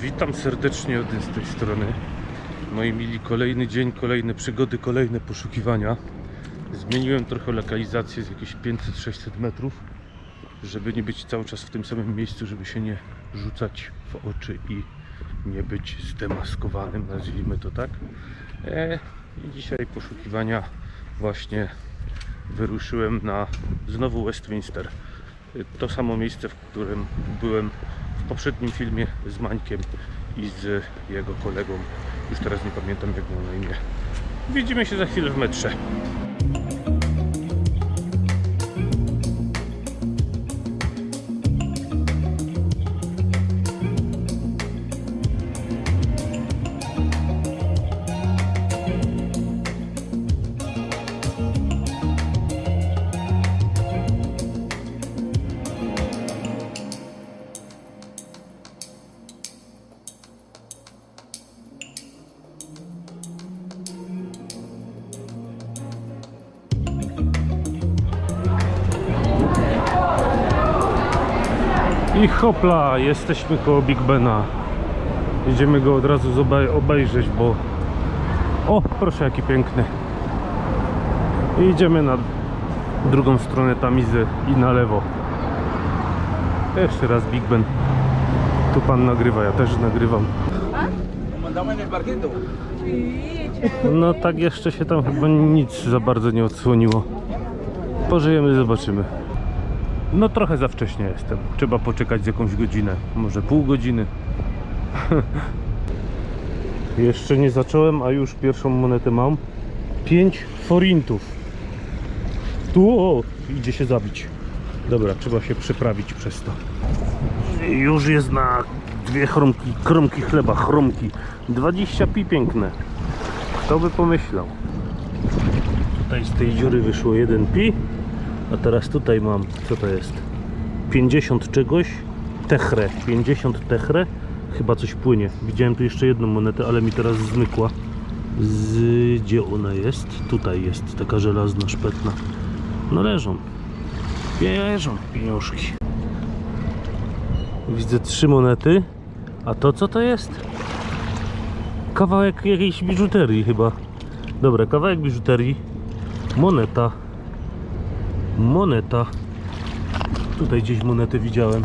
Witam serdecznie od z tej strony. Moi mili, kolejny dzień, kolejne przygody, kolejne poszukiwania. Zmieniłem trochę lokalizację z jakieś 500-600 metrów, żeby nie być cały czas w tym samym miejscu, żeby się nie rzucać w oczy i nie być zdemaskowanym, nazwijmy to tak. E, I dzisiaj poszukiwania właśnie wyruszyłem na znowu Westminster. To samo miejsce, w którym byłem poprzednim filmie z Mańkiem i z jego kolegą. Już teraz nie pamiętam jak miał na imię. Widzimy się za chwilę w metrze. I hopla, jesteśmy koło Big Bena. Idziemy go od razu obejrzeć, bo... O, proszę jaki piękny. I idziemy na drugą stronę Tamizy i na lewo. Jeszcze raz Big Ben. Tu pan nagrywa, ja też nagrywam. No tak jeszcze się tam chyba nic za bardzo nie odsłoniło. Pożyjemy, zobaczymy. No trochę za wcześnie jestem. Trzeba poczekać z jakąś godzinę, może pół godziny. jeszcze nie zacząłem, a już pierwszą monetę mam. 5 forintów. Tu o, idzie się zabić. Dobra, trzeba się przeprawić przez to. Już jest na dwie chromki, kromki chleba, chromki. 20 pi piękne. Kto by pomyślał? Tutaj z tej dziury wyszło 1 pi, a teraz tutaj mam, co to jest? 50 czegoś, techre, 50 techre, chyba coś płynie. Widziałem tu jeszcze jedną monetę, ale mi teraz zmykła. Z... Gdzie ona jest? Tutaj jest, taka żelazna, szpetna. No leżą. Leżą pieniążki. Widzę trzy monety. A to co to jest? Kawałek jakiejś biżuterii chyba. Dobra, kawałek biżuterii. Moneta. Moneta. Tutaj gdzieś monetę widziałem.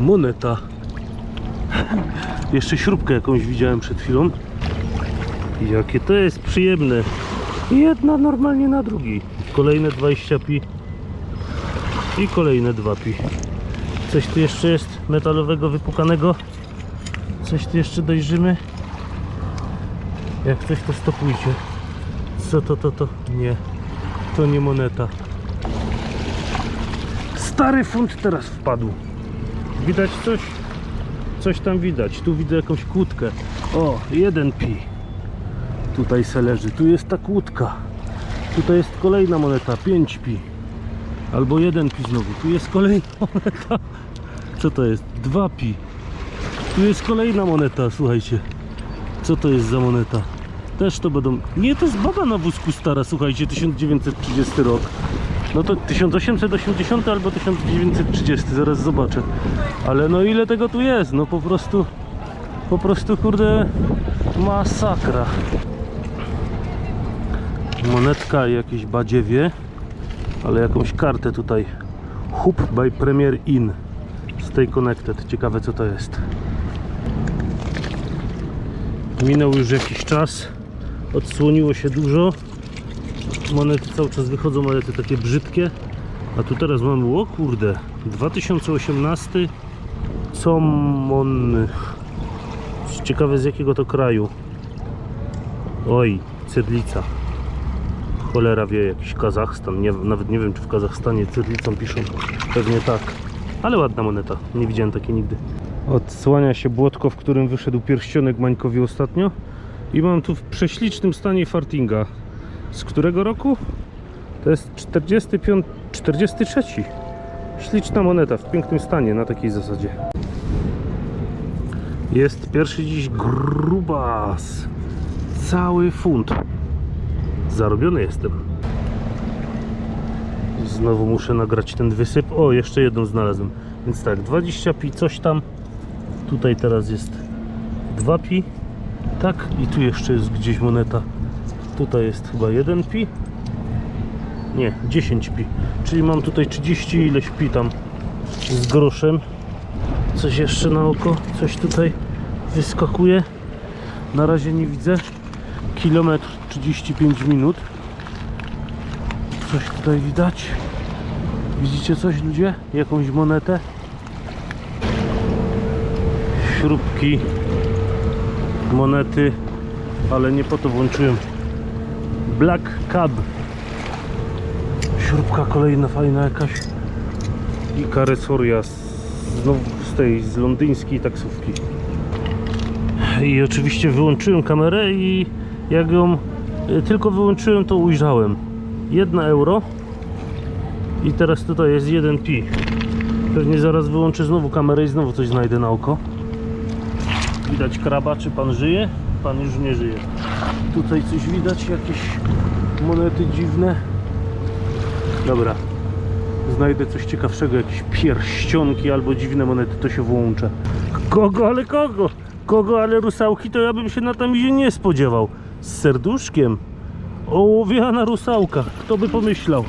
Moneta. Jeszcze śrubkę jakąś widziałem przed chwilą. Jakie to jest przyjemne. Jedna normalnie na drugiej. Kolejne 20 pi. I kolejne 2 pi. Coś tu jeszcze jest metalowego, wypukanego. Coś tu jeszcze dojrzymy. Jak coś to stopujcie. Co to, to, to? Nie. To nie moneta. Stary funt teraz wpadł. Widać coś? Coś tam widać. Tu widzę jakąś kłódkę. O, jeden pi. Tutaj se leży. Tu jest ta kłódka. Tutaj jest kolejna moneta. 5 pi. Albo jeden pi znowu. Tu jest kolejna moneta. Co to jest? 2 pi. Tu jest kolejna moneta, słuchajcie. Co to jest za moneta? Też to będą... Nie, to jest baba na wózku stara, słuchajcie, 1930 rok. No to 1880 albo 1930, zaraz zobaczę. Ale no ile tego tu jest? No po prostu... Po prostu, kurde, masakra. Monetka jakieś badziewie, ale jakąś kartę tutaj. Hub by Premier Inn. Stay Connected. Ciekawe co to jest. Minął już jakiś czas. Odsłoniło się dużo. Monety cały czas wychodzą, monety takie brzydkie. A tu teraz mamy, o kurde, 2018 Comon. Ciekawe z jakiego to kraju. Oj, cydlica. Cholera wie, jakiś Kazachstan. Nie, nawet nie wiem, czy w Kazachstanie cydlicą piszą. Pewnie tak. Ale ładna moneta. Nie widziałem takiej nigdy. Odsłania się błotko, w którym wyszedł pierścionek Mańkowi ostatnio. I mam tu w prześlicznym stanie fartinga. Z którego roku? To jest 45, 43. Śliczna moneta w pięknym stanie, na takiej zasadzie. Jest pierwszy dziś grubas. Cały funt. Zarobiony jestem. Znowu muszę nagrać ten wysyp. O, jeszcze jedną znalazłem. Więc tak, 20 pi coś tam. Tutaj teraz jest 2 pi. Tak, i tu jeszcze jest gdzieś moneta. Tutaj jest chyba 1 pi. Nie, 10 pi. Czyli mam tutaj 30 ileś pi tam z groszem. Coś jeszcze na oko, coś tutaj wyskakuje. Na razie nie widzę. Kilometr 35 minut. Coś tutaj widać. Widzicie coś ludzie? Jakąś monetę? Śrubki, monety, ale nie po to włączyłem. Black Cab. Śrubka kolejna fajna jakaś. I karesoria znowu z tej, z londyńskiej taksówki. I oczywiście wyłączyłem kamerę i jak ją y, tylko wyłączyłem to ujrzałem 1 euro i teraz tutaj jest 1 pi pewnie zaraz wyłączę znowu kamerę i znowu coś znajdę na oko widać kraba, czy pan żyje? pan już nie żyje. Tutaj coś widać, jakieś monety dziwne? Dobra. Znajdę coś ciekawszego, jakieś pierścionki albo dziwne monety, to się włączę. Kogo, ale kogo? kogo, ale rusałki to ja bym się na tamizie nie spodziewał. Z serduszkiem. Ołowiana rusałka, kto by pomyślał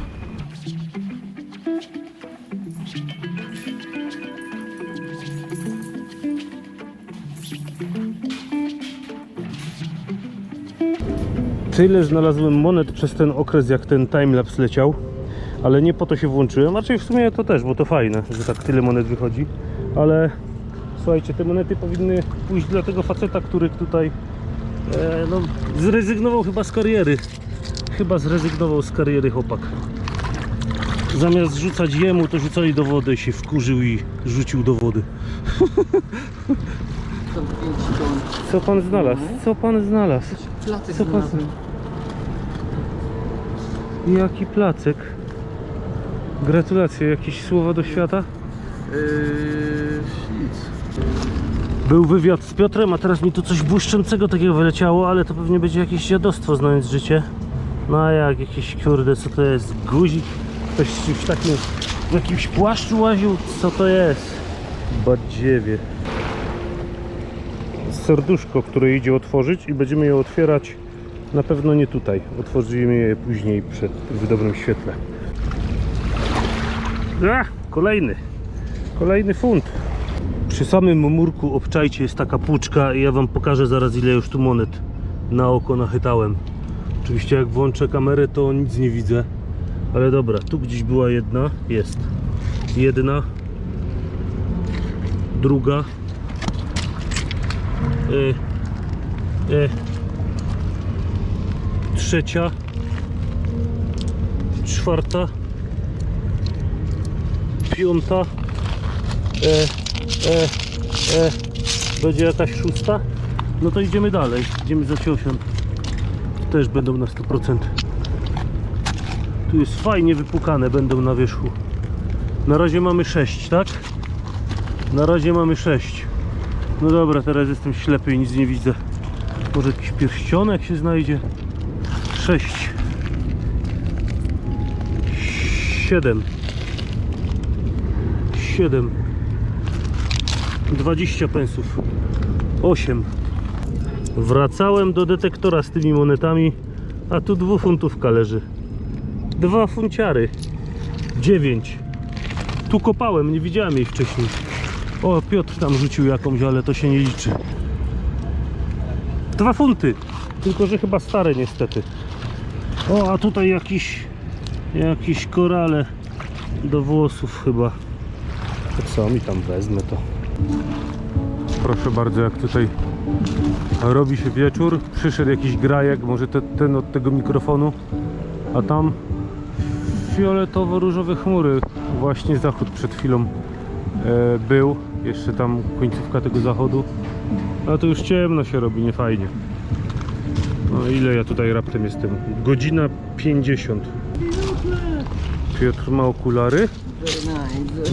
Tyle znalazłem monet przez ten okres, jak ten timelapse leciał, ale nie po to się włączyłem. Raczej w sumie to też, bo to fajne, że tak tyle monet wychodzi. Ale słuchajcie, te monety powinny pójść dla tego faceta, który tutaj e, no, zrezygnował chyba z kariery. Chyba zrezygnował z kariery chłopak. Zamiast rzucać jemu, to rzucali do wody, się wkurzył i rzucił do wody. Co pan znalazł? Co pan znalazł? Co pan- znalazłem. Jaki placek? Gratulacje, jakieś słowa do świata? Yy, nic. Był wywiad z Piotrem, a teraz mi tu coś błyszczącego takiego wyleciało, ale to pewnie będzie jakieś dziadostwo znając życie. No a jak jakieś kurde, co to jest? Guzik? Ktoś w takim, w jakimś płaszczu łaził? Co to jest? Badziewie. Serduszko, które idzie otworzyć i będziemy je otwierać na pewno nie tutaj. Otworzymy je później przed, w dobrym świetle. A, kolejny. Kolejny funt. Przy samym murku obczajcie jest taka puczka i ja wam pokażę zaraz ile już tu monet na oko nachytałem. Oczywiście jak włączę kamerę to nic nie widzę. Ale dobra, tu gdzieś była jedna, jest. Jedna. Druga. E, e, trzecia. Czwarta. Piąta. E, e, e, będzie jakaś szósta? No to idziemy dalej. Idziemy za ciosią. Też będą na 100%. Tu jest fajnie wypukane, będą na wierzchu. Na razie mamy 6, tak? Na razie mamy 6. No dobra, teraz jestem ślepy i nic nie widzę. Może jakiś pierścionek się znajdzie? 6. 7. 7. 20 pensów. 8. Wracałem do detektora z tymi monetami, a tu dwufuntówka leży. Dwa funciary. 9. Tu kopałem, nie widziałem jej wcześniej. O, Piotr tam rzucił jakąś, ale to się nie liczy. Dwa funty. Tylko, że chyba stare niestety. O, a tutaj jakiś jakiś korale do włosów chyba. To co, mi tam wezmę to. Proszę bardzo, jak tutaj robi się wieczór, przyszedł jakiś grajek, może te, ten od tego mikrofonu, a tam fioletowo-różowe chmury. Właśnie zachód przed chwilą e, był, jeszcze tam końcówka tego zachodu, a to już ciemno się robi, nie fajnie. No ile ja tutaj raptem jestem? Godzina 50. Piotr ma okulary.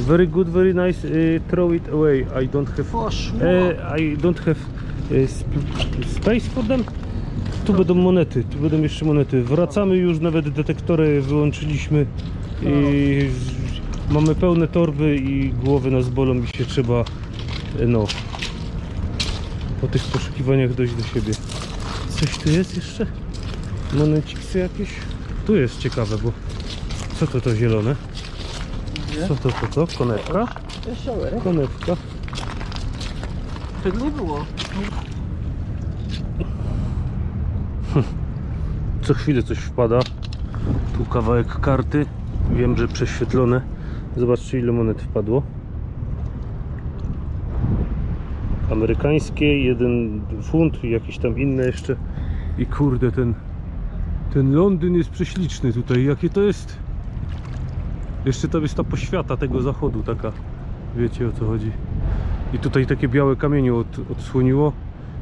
Very good, very nice. Uh, throw it away. I don't have. Uh, I don't have uh, sp- space for them. Tu będą monety, tu będą jeszcze monety. Wracamy już, nawet detektory wyłączyliśmy. I mamy pełne torby i głowy nas bolą i się trzeba, e, no, po tych poszukiwaniach dojść do siebie. Coś tu jest jeszcze? Moneciksy jakieś? Tu jest ciekawe, bo co to to zielone? Co to to to? Konewka? Konewka. Tego nie było. Co chwilę coś wpada. Tu kawałek karty. Wiem, że prześwietlone. Zobaczcie ile monet wpadło. Amerykańskie, jeden funt i jakieś tam inne jeszcze. I kurde, ten ten Londyn jest prześliczny tutaj. Jakie to jest? Jeszcze tam jest ta poświata tego zachodu taka. Wiecie o co chodzi. I tutaj takie białe kamienie od, odsłoniło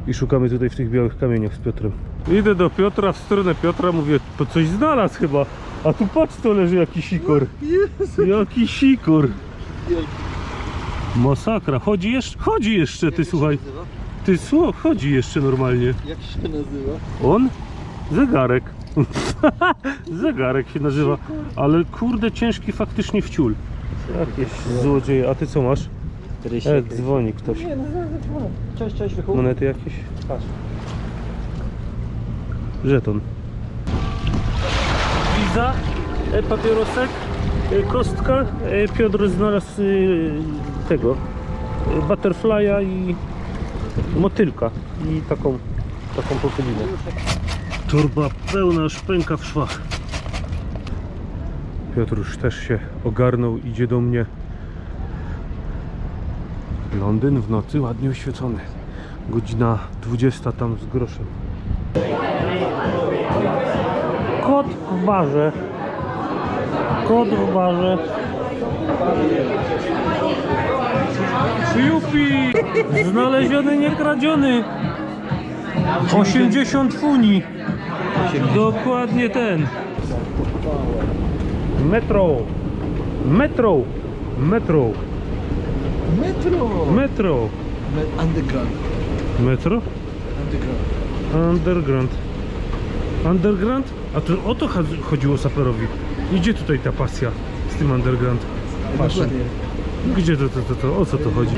i szukamy tutaj w tych białych kamieniach z Piotrem. Idę do Piotra, w stronę Piotra, mówię, to coś znalazł chyba. A tu patrz, to leży jakiś sikor. Jezu. Jaki sikor. Masakra, chodzi jeszcze, chodzi jeszcze, ty słuchaj. Ty słuch, chodzi jeszcze normalnie. Jak się nazywa? On? Zegarek. Zegarek się nazywa. Ale kurde, ciężki faktycznie wciul. Jakieś złodzieje. A ty co masz? E, dzwoni ktoś. Nie, no zaraz Cześć, cześć, Wychu. Monety jakieś? Patrz. Żeton. Wiza, e, papierosek, e, kostka. E, Piotr znalazł e, tego e, butterfly'a i motylka i taką taką popylinę. Torba pełna szpęka w szwach. Piotrusz też się ogarnął, idzie do mnie. Londyn w nocy ładnie oświecony. Godzina 20 tam z groszem. Kot w barze. Kot w barze. Jupi! Znaleziony, nie kradziony. 80 funi. Dokładnie ten. Metro. Metro. Metro. Metro! Metro. Me- Underground. Metro? Underground. Underground. Underground? A to o to chodziło saperowi. Idzie tutaj ta pasja z tym underground. Fashion. Gdzie to, to, to, to, o co to chodzi?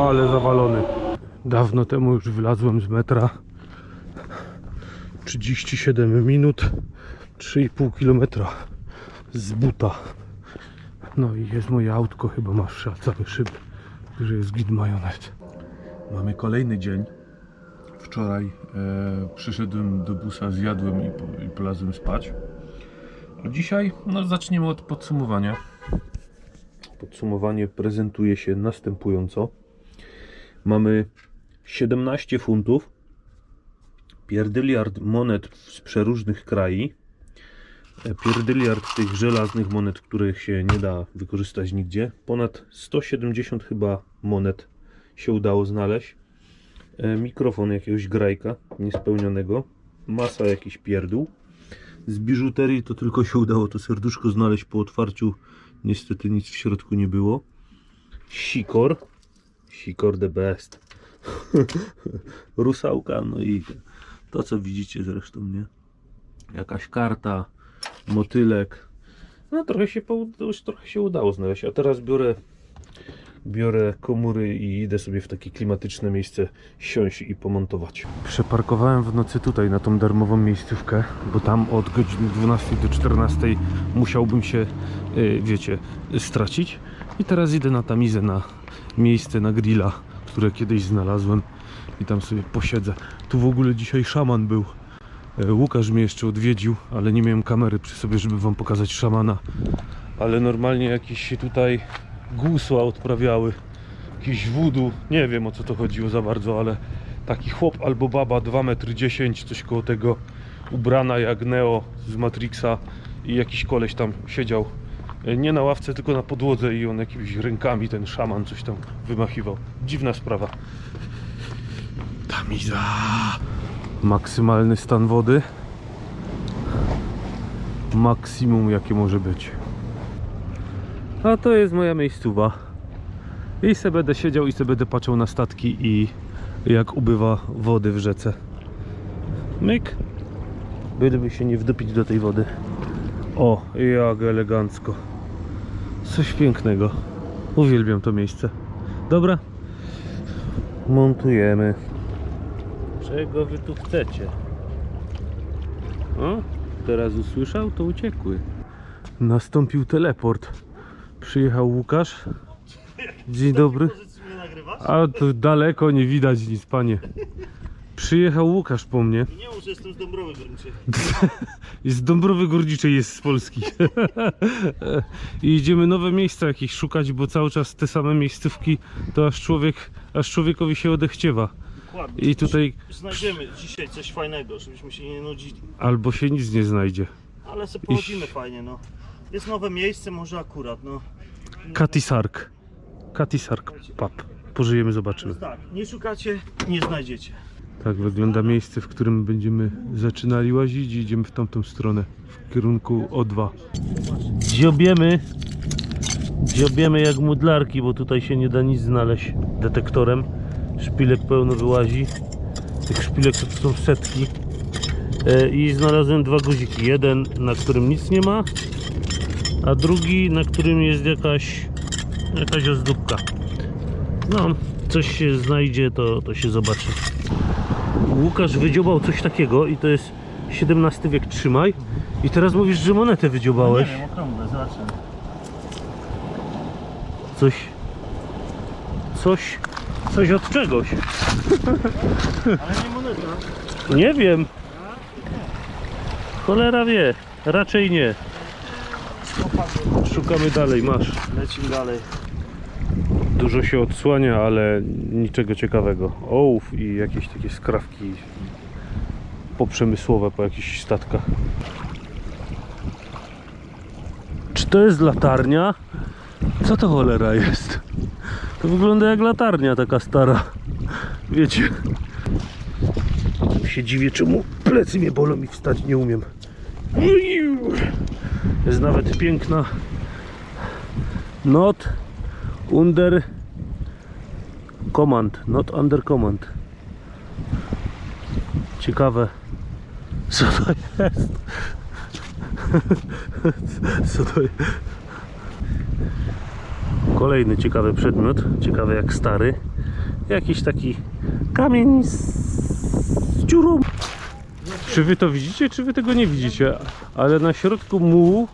Ale zawalony. Dawno temu już wylazłem z metra. 37 minut, 3,5 km z buta. No i jest moje autko, chyba ma wszy- całe szyby, że jest git majonez. Mamy kolejny dzień. Wczoraj e, przyszedłem do busa, zjadłem i, po, i polazłem spać. A dzisiaj no, zaczniemy od podsumowania. Podsumowanie prezentuje się następująco. Mamy 17 funtów, pierdyliard monet z przeróżnych krajów, e, pierdyliard tych żelaznych monet, których się nie da wykorzystać nigdzie, ponad 170 chyba monet się udało znaleźć, mikrofon jakiegoś grajka niespełnionego, masa jakiś pierdół, z biżuterii to tylko się udało to serduszko znaleźć po otwarciu Niestety nic w środku nie było. Sikor. Sikor the best. Rusałka, no i to co widzicie zresztą, nie? Jakaś karta, motylek. No trochę się, już trochę się udało znaleźć. A teraz biorę biorę komury i idę sobie w takie klimatyczne miejsce siąść i pomontować. Przeparkowałem w nocy tutaj na tą darmową miejscówkę, bo tam od godziny 12 do 14 musiałbym się, y, wiecie, stracić. I teraz idę na tamizę, na miejsce na grilla, które kiedyś znalazłem i tam sobie posiedzę. Tu w ogóle dzisiaj szaman był. E, Łukasz mnie jeszcze odwiedził, ale nie miałem kamery przy sobie, żeby wam pokazać szamana. Ale normalnie jakieś się tutaj gusła odprawiały, jakiś wudu, nie wiem o co to chodziło za bardzo, ale taki chłop albo baba 2 metry 10, coś koło tego, ubrana jak Neo z Matrixa i jakiś koleś tam siedział, e, nie na ławce, tylko na podłodze i on jakimiś rękami, ten szaman coś tam wymachiwał. Dziwna sprawa. Tamiza. Maksymalny stan wody. Maksimum jakie może być. A to jest moja miejscowa. I se będę siedział i se będę patrzył na statki i jak ubywa wody w rzece. Myk. Byleby się nie wdupić do tej wody. O, jak elegancko. Coś pięknego. Uwielbiam to miejsce. Dobra. Montujemy. Czego wy tu chcecie? O, teraz usłyszał, to uciekły. Nastąpił teleport. Przyjechał Łukasz. Dzień dobry. A to daleko nie widać nic, panie. Przyjechał Łukasz po mnie. Nie mów, że jestem z Dąbrowy Górniczej. I z Dąbrowy Górniczej jest z Polski. I idziemy nowe miejsca jakieś szukać, bo cały czas te same miejscówki, to aż człowiek, aż człowiekowi się odechciewa. Dokładnie. I tutaj Znajdziemy dzisiaj coś fajnego, żebyśmy się nie nudzili. albo się nic nie znajdzie. Ale sobie pochodzimy fajnie, no. Jest nowe miejsce, może akurat, no. Katisark. Katisark pub. Pożyjemy, zobaczymy. Tak, nie szukacie, nie znajdziecie. Tak wygląda miejsce, w którym będziemy zaczynali łazić i idziemy w tamtą stronę, w kierunku O2. Dziobiemy, dziobiemy jak mudlarki, bo tutaj się nie da nic znaleźć detektorem. Szpilek pełno wyłazi. Tych szpilek to są setki. E, I znalazłem dwa guziki. Jeden, na którym nic nie ma, a drugi, na którym jest jakaś, jakaś ozdóbka. No, coś się znajdzie, to, to się zobaczy. Łukasz wydziobał coś takiego i to jest XVII wiek, trzymaj. I teraz mówisz, że monetę wydziobałeś. Nie wiem, okrągłe, zobaczymy. Coś. Coś. Coś od czegoś. Ale nie moneta. Nie wiem. Cholera wie. Raczej nie. Szukamy dalej, masz. Lecimy dalej. Dużo się odsłania, ale niczego ciekawego. Ołów i jakieś takie skrawki poprzemysłowe po jakichś statkach. Czy to jest latarnia? Co to cholera jest? To wygląda jak latarnia taka stara. Wiecie. Się dziwię, czemu plecy mnie bolą i wstać nie umiem. Jest nawet piękna not under command, not under command. Ciekawe, co to jest. Co to jest? Kolejny ciekawy przedmiot, ciekawy jak stary. Jakiś taki kamień z, dziurą. Czy wy to widzicie, czy wy tego nie widzicie? Ale na środku mułu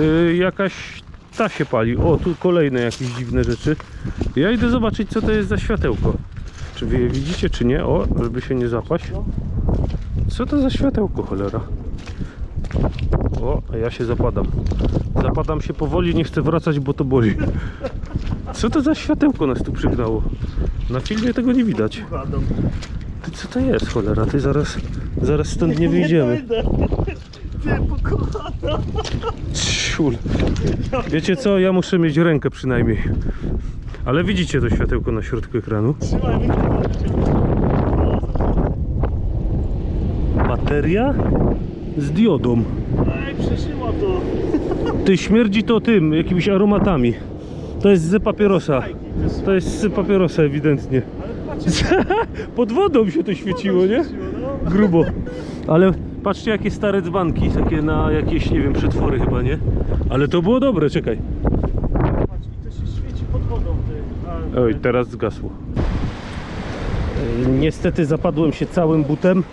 y, jakaś ta się pali. O, tu kolejne jakieś dziwne rzeczy. Ja idę zobaczyć, co to jest za światełko. Czy wy je widzicie, czy nie? O, żeby się nie zapaść. Co to za światełko, cholera? O, a ja się zapadam. Zapadam się powoli, nie chcę wracać, bo to boli. Co to za światełko nas tu przygnało? Na filmie tego nie widać. Ty, co to jest, cholera? Ty zaraz, zaraz stąd nie wyjdziemy. Ty, pokochana. Ciul. Wiecie co? Ja muszę mieć rękę przynajmniej. Ale widzicie to światełko na środku ekranu? Trzymaj mnie. Bateria z diodą. Ej, przeszyła to. Ty śmierdzi to tym, jakimiś aromatami. To jest z papierosa. To jest z papierosa ewidentnie. Pod wodą się to świeciło, nie? Grubo. Ale patrzcie jakie stare dzbanki, takie na jakieś, nie wiem, przetwory chyba, nie? Ale to było dobre, czekaj. Patrz, i to się świeci pod wodą, ty. Oj, teraz zgasło. E, Niestety zapadłem się całym butem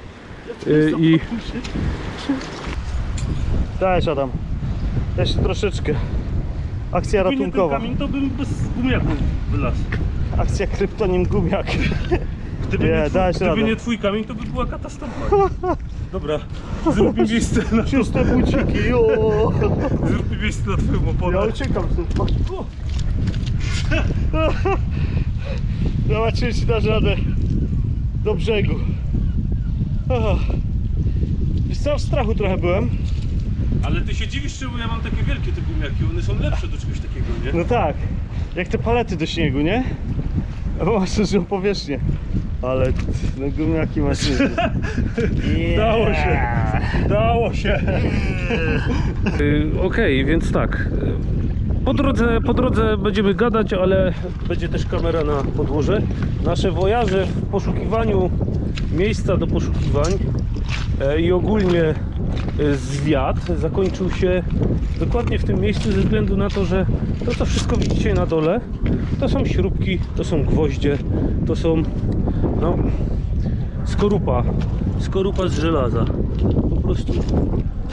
e, i Dajesz Adam. Jeszcze troszeczkę. Akcja ratunkowa. kamień, to bym bez gumiaków wylazł. Akcja kryptonim gumiak. Gdyby, Nie, nie, twój, dałeś gdyby radę. nie twój kamień, to by była katastrofa. Dobra, zrób mi miejsce na, Czyste buciki, zrób mi miejsce na twoją Ja oponę. uciekam stąd. Zobaczymy, czy dasz radę do brzegu. Wiesz co, w strachu trochę byłem. Ale ty się dziwisz, czemu ja mam takie wielkie te gumiaki, one są lepsze do czegoś takiego, nie? No tak, jak te palety do śniegu, nie? Bo masz dużą powierzchnię. Ale no gumiaki masz nieźle. Dało się. Dało się. Y, Okej, więc tak. Po drodze, po drodze będziemy gadać, ale będzie też kamera na podłoże. Nasze wojaże w poszukiwaniu miejsca do poszukiwań e, i ogólnie zwiat zakończył się dokładnie w tym miejscu ze względu na to, że to co wszystko widzicie na dole to są śrubki, to są gwoździe, to są no, skorupa, skorupa z żelaza. Po prostu,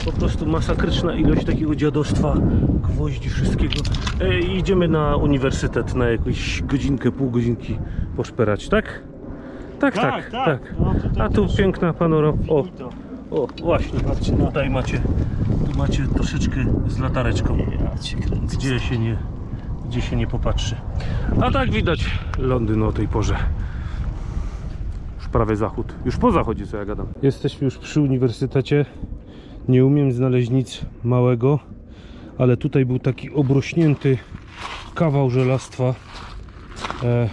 po prostu masakryczna ilość takiego dziadostwa, gwoździ, wszystkiego. E, idziemy na uniwersytet na jakąś godzinkę, pół godzinki poszperać, tak? Tak, tak, tak. No, tutaj A tu piękna panorama. O. o, właśnie, Patrzcie na- tutaj macie, tu macie troszeczkę z latareczką, Ja cię kręcę. gdzie się nie, gdzie się nie popatrzy. A tak widać Londyn o tej porze. Już prawie zachód, już po zachodzie co ja gadam. Jesteśmy już przy uniwersytecie. Nie umiem znaleźć nic małego, ale tutaj był taki obrośnięty kawał żelastwa. E,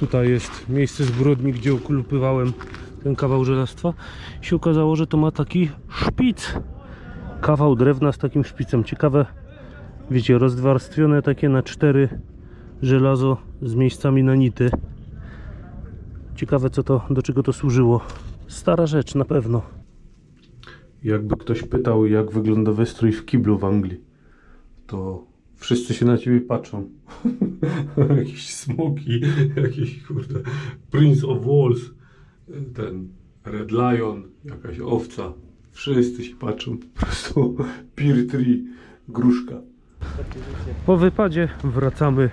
tutaj jest miejsce zbrodni, gdzie okulupywałem ten kawał żelastwa. Się okazało, że to ma taki szpic. Kawał drewna z takim szpicem. Ciekawe, wiecie, rozwarstwione takie na cztery żelazo z miejscami na nity. Ciekawe, co to, do czego to służyło. Stara rzecz, na pewno. Jakby ktoś pytał, jak wygląda wystrój w kiblu w Anglii, to wszyscy się na ciebie patrzą. Jakieś smoki, jakiś kurde Prince of Wales, ten Red Lion, jakaś owca. Wszyscy się patrzą. Po prostu Peer Tree, gruszka. Po wypadzie wracamy.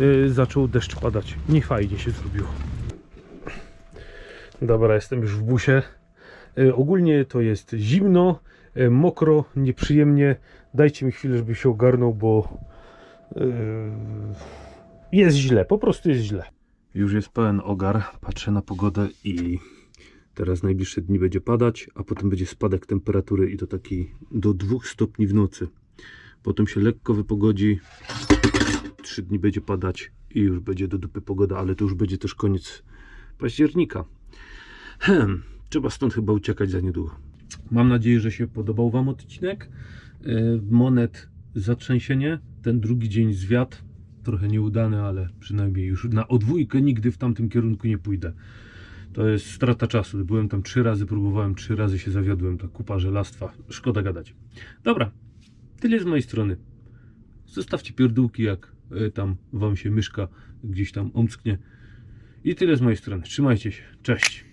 Yy, zaczął deszcz padać. Nie fajnie się zrobiło. Dobra, jestem już w busie. E, Ogólnie to jest zimno, e, mokro, nieprzyjemnie. Dajcie mi chwilę, żeby się ogarnął, bo e, jest źle, po prostu jest źle. Już jest pełen ogar, patrzę na pogodę i teraz najbliższe dni będzie padać, a potem będzie spadek temperatury i to taki do 2 stopni w nocy. Potem się lekko wypogodzi, 3 dni będzie padać i już będzie do dupy pogoda, ale to już będzie też koniec października. Hem, trzeba stąd chyba uciekać za niedługo. Mam nadzieję, że się podobał Wam odcinek. Yy, Monet zatrzęsienie, ten drugi dzień zwiat, trochę nieudany, ale przynajmniej już na odwójkę nigdy w tamtym kierunku nie pójdę. To jest strata czasu. Byłem tam trzy razy, próbowałem trzy razy się zawiodłem. Ta kupa żelastwa. Szkoda gadać. Dobra, tyle z mojej strony. Zostawcie pierdółki, jak y, tam Wam się myszka gdzieś tam omsknie. I tyle z mojej strony. Trzymajcie się. Cześć.